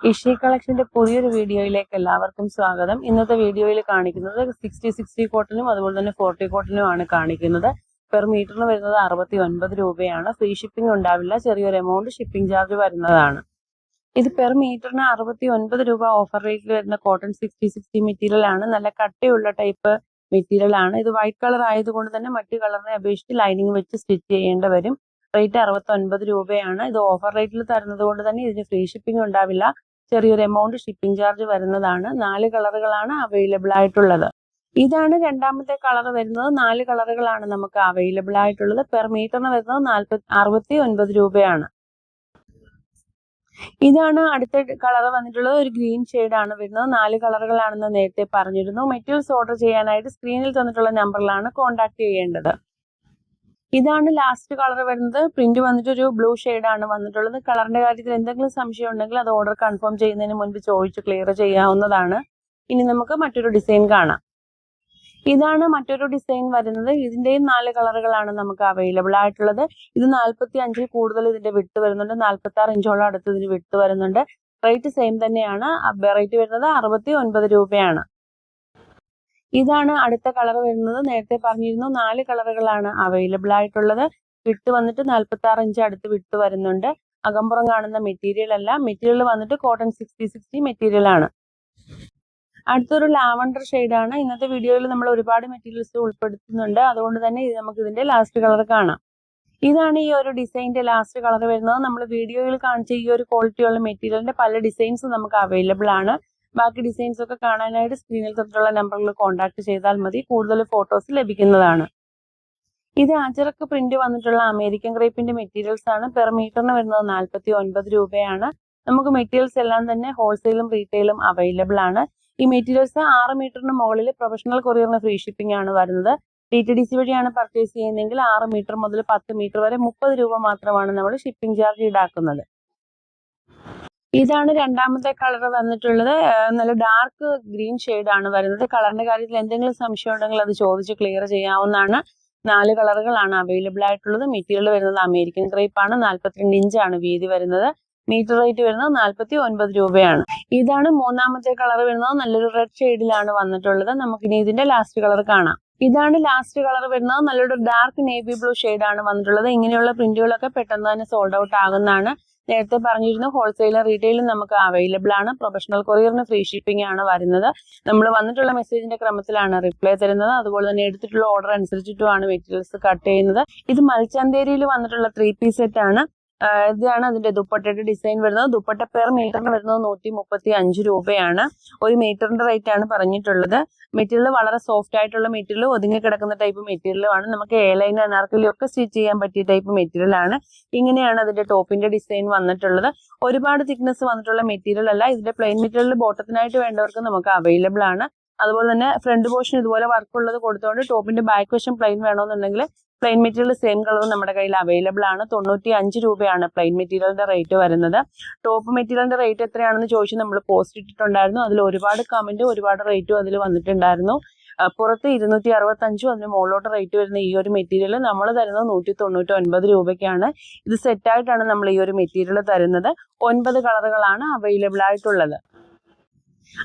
ഇഷി കളക്ഷന്റെ പുതിയൊരു വീഡിയോയിലേക്ക് എല്ലാവർക്കും സ്വാഗതം. ഇന്നത്തെ വീഡിയോയിൽ കാണിക്കുന്നത് സിക്സ്റ്റി സിക്സ്റ്റി കോട്ടനും അതുപോലെ തന്നെ ഫോർട്ടി കോട്ടനും ആണ് കാണിക്കുന്നത്. പെർ മീറ്ററിന് വരുന്നത് അറുപത്തി ഒൻപത് രൂപയാണ്. ഫ്രീ ഷിപ്പിംഗ് ഉണ്ടാവില്ല. ചെറിയൊരു എമൗണ്ട് ഷിപ്പിംഗ് ചാർജ് വരുന്നതാണ്. ഇത് പെർ മീറ്ററിന് അറുപത്തി ഒൻപത് രൂപ ഓഫർ റേറ്റിൽ വരുന്ന കോട്ടൺ സിക്സ്റ്റി സിക്സ്റ്റി മെറ്റീരിയൽ ആണ്. നല്ല കട്ടിയുള്ള ടൈപ്പ് മെറ്റീരിയൽ ആണ്. ഇത് വൈറ്റ് കളർ ആയതുകൊണ്ട് തന്നെ മറ്റു കളറിനെ അപേക്ഷിച്ച് ലൈനിങ് വെച്ച് സ്റ്റിച്ച് ചെയ്യേണ്ടി വരും. റേറ്റ് അറുപത്തി ഒൻപത് രൂപയാണ്. ഇത് ഓഫർ റേറ്റിൽ തരുന്നത് കൊണ്ട് തന്നെ ഇതിന് ഫ്രീ ഷിപ്പിംഗ് ഉണ്ടാവില്ല. ചെറിയൊരു എമൗണ്ട് ഷിപ്പിംഗ് ചാർജ് വരുന്നതാണ്. നാല് കളറുകളാണ് അവൈലബിൾ ആയിട്ടുള്ളത്. ഇതാണ് രണ്ടാമത്തെ കളർ വരുന്നത്. നാല് കളറുകളാണ് നമുക്ക് അവൈലബിൾ ആയിട്ടുള്ളത്. പെർ മീറ്ററിന് വരുന്നത് നാൽപ്പത്തി അറുപത്തി ഒൻപത് രൂപയാണ്. ഇതാണ് അടുത്ത കളർ വന്നിട്ടുള്ളത്. ഒരു ഗ്രീൻ ആണ് വരുന്നത്. നാല് കളറുകളാണെന്ന് നേരത്തെ പറഞ്ഞിരുന്നു. മെറ്റീരിയൽസ് ഓർഡർ ചെയ്യാനായിട്ട് സ്ക്രീനിൽ തന്നിട്ടുള്ള നമ്പറിലാണ് കോൺടാക്ട് ചെയ്യേണ്ടത്. ഇതാണ് ലാസ്റ്റ് കളർ വരുന്നത്. പ്രിന്റ് വന്നിട്ട് ഒരു ബ്ലൂ ആണ് വന്നിട്ടുള്ളത്. കളറിന്റെ കാര്യത്തിൽ എന്തെങ്കിലും സംശയം ഉണ്ടെങ്കിൽ അത് ഓർഡർ കൺഫേം ചെയ്യുന്നതിന് മുൻപ് ചോദിച്ച് ക്ലിയർ ചെയ്യാവുന്നതാണ്. ഇനി നമുക്ക് മറ്റൊരു ഡിസൈൻ കാണാം. ഇതാണ് മറ്റൊരു ഡിസൈൻ വരുന്നത്. ഇതിന്റെയും നാല് കളറുകളാണ് നമുക്ക് അവൈലബിൾ ആയിട്ടുള്ളത്. ഇത് നാൽപ്പത്തി അഞ്ചിൽ കൂടുതൽ ഇതിന്റെ വിട്ട് വരുന്നുണ്ട്. നാൽപ്പത്തി ആറ് ഇഞ്ചോളം അടുത്ത് ഇതിന് വിട്ട് വരുന്നുണ്ട്. റേറ്റ് സെയിം തന്നെയാണ്. റേറ്റ് വരുന്നത് അറുപത്തി ഒൻപത് രൂപയാണ്. ഇതാണ് അടുത്ത കളർ വരുന്നത്. നേരത്തെ പറഞ്ഞിരുന്നു നാല് കളറുകളാണ് അവൈലബിൾ ആയിട്ടുള്ളത്. വിട്ട് വന്നിട്ട് നാൽപ്പത്തി ആറ് ഇഞ്ച് അടുത്ത് വിട്ട് വരുന്നുണ്ട്. അകമ്പുറം കാണുന്ന മെറ്റീരിയൽ അല്ല. മെറ്റീരിയൽ വന്നിട്ട് കോട്ടൺ സിക്സ്റ്റി സിക്സ്റ്റി മെറ്റീരിയൽ ആണ്. അടുത്തൊരു ലാവണ്ടർ ആണ്. ഇന്നത്തെ വീഡിയോയിൽ നമ്മൾ ഒരുപാട് മെറ്റീരിയൽസ് ഉൾപ്പെടുത്തുന്നുണ്ട്. അതുകൊണ്ട് തന്നെ നമുക്ക് ഇതിന്റെ ലാസ്റ്റ് കളർ കാണാം. ഇതാണ് ഈ ഒരു ഡിസൈനിന്റെ ലാസ്റ്റ് കളർ വരുന്നത്. നമ്മൾ വീഡിയോയിൽ കാണിച്ച ഈ ഒരു ക്വാളിറ്റിയുള്ള മെറ്റീരിയലിന്റെ പല ഡിസൈൻസ് നമുക്ക് അവൈലബിൾ ആണ്. ബാക്കി ഡിസൈൻസ് ഒക്കെ കാണാനായിട്ട് സ്ക്രീനിൽ തന്നിട്ടുള്ള നമ്പറിൽ കോൺടാക്ട് ചെയ്താൽ മതി. കൂടുതൽ ഫോട്ടോസ് ലഭിക്കുന്നതാണ്. ഇത് അജറക്ക് പ്രിന്റ് വന്നിട്ടുള്ള അമേരിക്കൻ ക്രേപ്പിന്റെ മെറ്റീരിയൽസ് ആണ്. പെർ മീറ്ററിന് വരുന്നത് നാൽപ്പത്തി ഒൻപത് രൂപയാണ്. നമുക്ക് മെറ്റീരിയൽസ് എല്ലാം തന്നെ ഹോൾസെയിലും റീറ്റെയിലും അവൈലബിൾ ആണ്. ഈ മെറ്റീരിയൽസ് ആറ് മീറ്ററിന് മുകളിൽ പ്രൊഫഷണൽ കൊറിയറിന് ഫ്രീ ഷിപ്പിംഗ് ആണ് വരുന്നത്. ടി ടി ഡി സി വഴിയാണ് പർച്ചേസ് ചെയ്യുന്നതെങ്കിൽ ആറ് മീറ്റർ മുതൽ പത്ത് മീറ്റർ വരെ മുപ്പത് രൂപ മാത്രമാണ് നമ്മൾ ഷിപ്പിംഗ് ചാർജ് ഈടാക്കുന്നത്. ഇതാണ് രണ്ടാമത്തെ കളർ വന്നിട്ടുള്ളത്. നല്ല ഡാർക്ക് ഗ്രീൻ ആണ് വരുന്നത്. കളറിന്റെ കാര്യത്തിൽ എന്തെങ്കിലും സംശയം ഉണ്ടെങ്കിൽ അത് ചോദിച്ച് ക്ലിയർ ചെയ്യാവുന്നതാണ്. നാല് കളറുകളാണ് അവൈലബിൾ ആയിട്ടുള്ളത്. മെറ്റീരിയൽ വരുന്നത് അമേരിക്കൻ ക്രേപ്പ് ആണ്. നാല്പത്തിരണ്ട് ഇഞ്ച് ആണ് വീതി വരുന്നത്. മീറ്റർ റേറ്റ് വരുന്നത് നാൽപ്പത്തി ഒൻപത് രൂപയാണ്. ഇതാണ് മൂന്നാമത്തെ കളർ വരുന്നത്. നല്ലൊരു റെഡ് ഷെയ്ഡിലാണ് വന്നിട്ടുള്ളത്. നമുക്കിനി ഇതിന്റെ ലാസ്റ്റ് കളർ കാണാം. ഇതാണ് ലാസ്റ്റ് കളർ വരുന്നത്. നല്ലൊരു ഡാർക്ക് നേവി ബ്ലൂ ആണ് വന്നിട്ടുള്ളത്. ഇങ്ങനെയുള്ള പ്രിന്റുകളൊക്കെ പെട്ടെന്ന് തന്നെ സോൾഡ് ഔട്ട് ആകുന്നതാണ്. നേരത്തെ പറഞ്ഞിരുന്നു ഹോൾസെയിലും റീറ്റെയിലും നമുക്ക് അവൈലബിൾ ആണ്. പ്രൊഫഷണൽ കൊറിയറിന് ഫ്രീ ഷിപ്പിംഗ് ആണ് വരുന്നത്. നമ്മൾ വന്നിട്ടുള്ള മെസ്സേജിന്റെ ക്രമത്തിലാണ് റിപ്ലൈ തരുന്നത്. അതുപോലെ തന്നെ എടുത്തിട്ടുള്ള ഓർഡർ അനുസരിച്ചിട്ടുമാണ് മെറ്റീരിയൽസ് കട്ട് ചെയ്യുന്നത്. ഇത് മൽച്ചന്തേരിയിൽ വന്നിട്ടുള്ള ത്രീ പീസ് സെറ്റ് ആണ്. ഇതാണ് അതിന്റെ ദുപ്പട്ടയുടെ ഡിസൈൻ വരുന്നത്. ദുപ്പട്ട പെർ മീറ്ററിന് വരുന്നത് നൂറ്റി മുപ്പത്തി അഞ്ച് രൂപയാണ്. ഒരു മീറ്ററിന്റെ റേറ്റ് ആണ് പറഞ്ഞിട്ടുള്ളത്. മെറ്റീരിയൽ വളരെ സോഫ്റ്റ് ആയിട്ടുള്ള മെറ്റീരിയൽ ഒതുങ്ങി കിടക്കുന്ന ടൈപ്പ് മെറ്റീരിയലാണ് നമുക്ക് എ ലൈൻ അനാർക്കലി ഒക്കെ സ്റ്റിച്ച് ചെയ്യാൻ പറ്റിയ ടൈപ്പ് മെറ്റീരിയൽ ആണ്. ഇങ്ങനെയാണ് അതിന്റെ ടോപ്പിന്റെ ഡിസൈൻ വന്നിട്ടുള്ളത്. ഒരുപാട് തിക്നെസ് വന്നിട്ടുള്ള മെറ്റീരിയൽ അല്ല. ഇതിന്റെ പ്ലെയിൻ മെറ്റീരിയൽ ബോട്ടത്തിനായിട്ട് വേണ്ടവർക്ക് നമുക്ക് അവൈലബിൾ ആണ്. അതുപോലെ തന്നെ ഫ്രണ്ട് പോർഷൻ ഇതുപോലെ വർക്ക് ഉള്ളത് കൊടുത്തുകൊണ്ട് ടോപ്പിന്റെ ബാക്ക് വശം പ്ലെയിൻ വേണമെന്നുണ്ടെങ്കിൽ പ്ലെയിൻ മെറ്റീരിയൽ സെയിം കളർ നമ്മുടെ കയ്യിൽ അവൈലബിൾ ആണ്. തൊണ്ണൂറ്റി അഞ്ച് രൂപയാണ് പ്ലെയിൻ മെറ്റീരിയലിന്റെ റേറ്റ് വരുന്നത്. ടോപ്പ് മെറ്റീരിയലിന്റെ റേറ്റ് എത്രയാണെന്ന് ചോദിച്ച് നമ്മൾ പോസ്റ്റ് ഇട്ടിട്ടുണ്ടായിരുന്നു. അതിൽ ഒരുപാട് കമന്റ് ഒരുപാട് റേറ്റും അതിൽ വന്നിട്ടുണ്ടായിരുന്നു. പുറത്ത് ഇരുന്നൂറ്റി അറുപത്തഞ്ചും അതിന് മുകളിലോട്ട് റേറ്റ് വരുന്ന ഈ ഒരു മെറ്റീരിയൽ നമ്മൾ തരുന്നത് നൂറ്റി തൊണ്ണൂറ്റി ഒൻപത് രൂപയ്ക്കാണ്. ഇത് സെറ്റായിട്ടാണ് നമ്മൾ ഈ ഒരു മെറ്റീരിയൽ തരുന്നത്. ഒൻപത് കളറുകളാണ് അവൈലബിൾ ആയിട്ടുള്ളത്.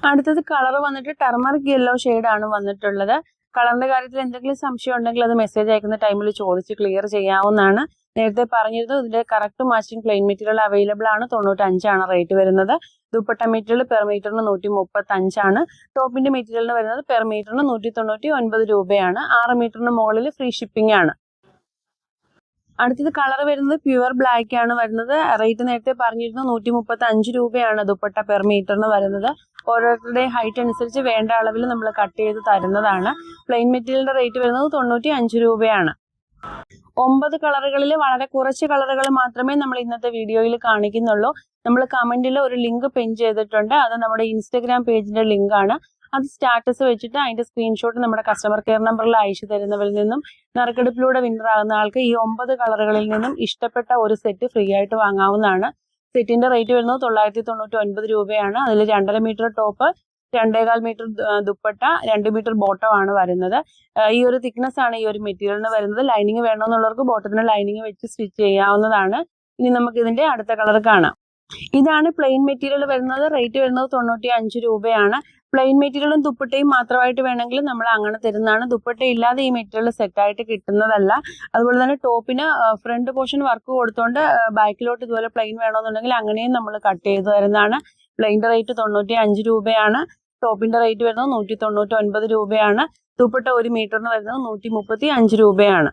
അടുത്തത് കളർ വന്നിട്ട് ടെർമറിക് യെല്ലോ ആണ് വന്നിട്ടുള്ളത്. കളറിന്റെ കാര്യത്തിൽ എന്തെങ്കിലും സംശയം ഉണ്ടെങ്കിൽ അത് മെസ്സേജ് അയക്കുന്ന ടൈമിൽ ചോദിച്ച് ക്ലിയർ ചെയ്യാവുന്നതാണ്. നേരത്തെ പറഞ്ഞിരുന്നു ഇതിന്റെ correct matching plain material available ആണ്. തൊണ്ണൂറ്റി അഞ്ചാണ് റേറ്റ് വരുന്നത്. ദുപ്പട്ട മെറ്റീരിയൽ പെർ മീറ്ററിന് നൂറ്റി മുപ്പത്തി അഞ്ചാണ് ടോപ്പിന്റെ മെറ്റീരിയലിന് വരുന്നത് പെർ മീറ്ററിന് നൂറ്റി തൊണ്ണൂറ്റി ഒൻപത് രൂപയാണ്. ആറ് മീറ്ററിന് മുകളിൽ ഫ്രീ ഷിപ്പിംഗ് ആണ്. അടുത്തത് കളർ വരുന്നത് പ്യുവർ ബ്ലാക്ക് ആണ് വരുന്നത്. റേറ്റ് നേരത്തെ പറഞ്ഞിരുന്നു നൂറ്റി മുപ്പത്തി അഞ്ച് രൂപയാണ് ദുപ്പട്ട പെർ മീറ്ററിന് വരുന്നത്. ഓരോരുത്തരുടെ ഹൈറ്റ് അനുസരിച്ച് വേണ്ട അളവിൽ നമ്മൾ കട്ട് ചെയ്ത് തരുന്നതാണ്. പ്ലെയിൻ മെറ്റീരിയലിന്റെ റേറ്റ് വരുന്നത് തൊണ്ണൂറ്റി അഞ്ച് രൂപയാണ്. ഒമ്പത് കളറുകളിൽ വളരെ കുറച്ച് കളറുകൾ മാത്രമേ നമ്മൾ ഇന്നത്തെ വീഡിയോയിൽ കാണിക്കുന്നുള്ളൂ. നമ്മൾ കമന്റിൽ ഒരു ലിങ്ക് പിൻ ചെയ്തിട്ടുണ്ട്. അത് നമ്മുടെ ഇൻസ്റ്റഗ്രാം പേജിന്റെ ലിങ്ക് ആണ് അത് സ്റ്റാറ്റസ് വെച്ചിട്ട് അതിന്റെ സ്ക്രീൻഷോട്ട് നമ്മുടെ കസ്റ്റമർ കെയർ നമ്പറിൽ അയച്ചു തരുന്നവരിൽ നിന്നും നറുക്കെടുപ്പിലൂടെ വിന്നർ ആകുന്ന ആൾക്ക് ഈ ഒമ്പത് കളറുകളിൽ നിന്നും ഇഷ്ടപ്പെട്ട ഒരു സെറ്റ് ഫ്രീ ആയിട്ട് വാങ്ങാവുന്നതാണ്. സെറ്റിന്റെ റേറ്റ് വരുന്നത് തൊള്ളായിരത്തി തൊണ്ണൂറ്റി ഒൻപത് രൂപയാണ്. അതിൽ രണ്ടര മീറ്റർ ടോപ്പ് രണ്ടേകാൽ മീറ്റർ ദുപ്പട്ട രണ്ട് മീറ്റർ ബോട്ടം ആണ് വരുന്നത്. ഈ ഒരു തിക്നെസ് ആണ് ഈ ഒരു മെറ്റീരിയലിന് വരുന്നത്. ലൈനിങ് വേണമെന്നുള്ളവർക്ക് ബോട്ടത്തിന് ലൈനിങ് വെച്ച് സ്റ്റിച്ച് ചെയ്യാവുന്നതാണ്. ഇനി നമുക്ക് ഇതിന്റെ അടുത്ത കളർ കാണാം. ഇതാണ് പ്ലെയിൻ മെറ്റീരിയൽ വരുന്നത്. റേറ്റ് വരുന്നത് തൊണ്ണൂറ്റി അഞ്ച് രൂപയാണ്. പ്ലെയിൻ മെറ്റീരിയലും ദുപ്പട്ടയും മാത്രമായിട്ട് വേണമെങ്കിൽ നമ്മൾ അങ്ങനെ തരുന്നതാണ്. ദുപ്പട്ട ഇല്ലാതെ ഈ മെറ്റീരിയൽ സെറ്റായിട്ട് കിട്ടുന്നതല്ല. അതുപോലെ തന്നെ ടോപ്പിന് ഫ്രണ്ട് പോർഷൻ വർക്ക് കൊടുത്തോണ്ട് ബാക്കിലോട്ട് ഇതുപോലെ പ്ലെയിൻ വേണമെന്നുണ്ടെങ്കിൽ അങ്ങനെയും നമ്മൾ കട്ട് ചെയ്ത് തരുന്നതാണ്. പ്ലെയിന്റെ റേറ്റ് തൊണ്ണൂറ്റി അഞ്ച് രൂപയാണ്. ടോപ്പിന്റെ റേറ്റ് വരുന്നത് നൂറ്റി തൊണ്ണൂറ്റി ഒൻപത് രൂപയാണ്. ദുപ്പട്ട ഒരു മീറ്ററിന് വരുന്നത് നൂറ്റി മുപ്പത്തി അഞ്ച് രൂപയാണ്.